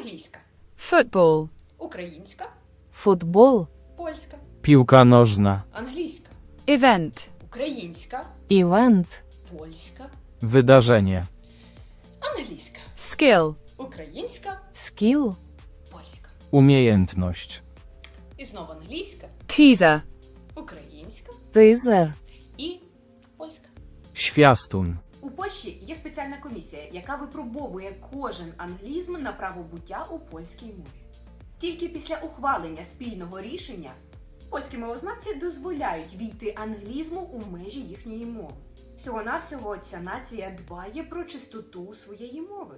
Англійська, football, українська, футбол, польська, Piłka nożna. англійська, event, українська, event, польська, Wydarzenie. англійська, skill, українська, skill, польська. Umiejętność. І знову англійська, teaser, українська teaser, і польська. Świastun. Польщі є спеціальна комісія, яка випробовує кожен англізм на правобуття у польській мові. Тільки після ухвалення спільного рішення польські мовознавці дозволяють війти англізму у межі їхньої мови. Всього-навсього ця нація дбає про чистоту своєї мови.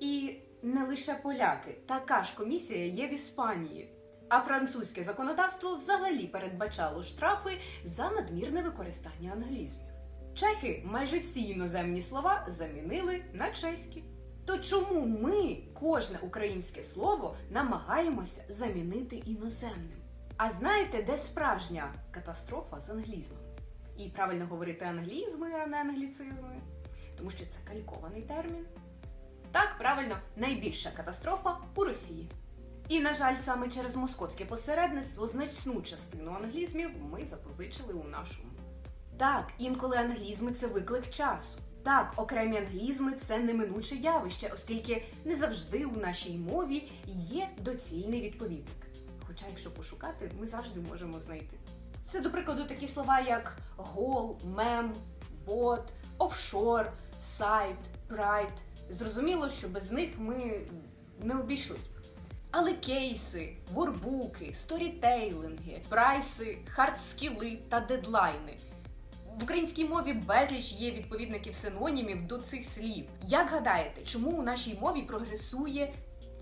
І не лише поляки, така ж комісія є в Іспанії. А французьке законодавство взагалі передбачало штрафи за надмірне використання англізмів. Чехи майже всі іноземні слова замінили на чеські. То чому ми кожне українське слово намагаємося замінити іноземним? А знаєте, де справжня катастрофа з англізмом? І правильно говорити англізми, а не англіцизми, тому що це калькований термін. Так, правильно, найбільша катастрофа у Росії. І, на жаль, саме через московське посередництво значну частину англізмів ми запозичили у нашу. Так, інколи англізми це виклик часу. Так, окремі англізми це неминуче явище, оскільки не завжди у нашій мові є доцільний відповідник. Хоча, якщо пошукати, ми завжди можемо знайти. Це, до прикладу, такі слова, як гол, мем, бот, офшор, сайт, прайд. Зрозуміло, що без них ми не обійшлись. б. Але кейси, ворбуки, сторітейлинги, прайси, хардскіли та дедлайни. В українській мові безліч є відповідників синонімів до цих слів. Як гадаєте, чому у нашій мові прогресує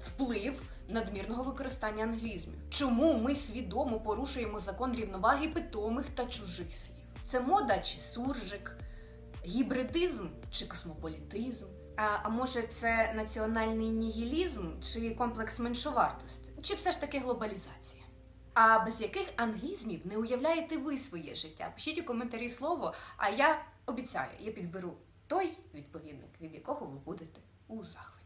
вплив надмірного використання англізмів? Чому ми свідомо порушуємо закон рівноваги питомих та чужих слів? Це мода чи суржик, гібридизм чи космополітизм? А, а може, це національний нігілізм чи комплекс меншовартості? Чи все ж таки глобалізація? А без яких англізмів не уявляєте ви своє життя? Пишіть у коментарі слово, а я обіцяю, я підберу той відповідник, від якого ви будете у захваті.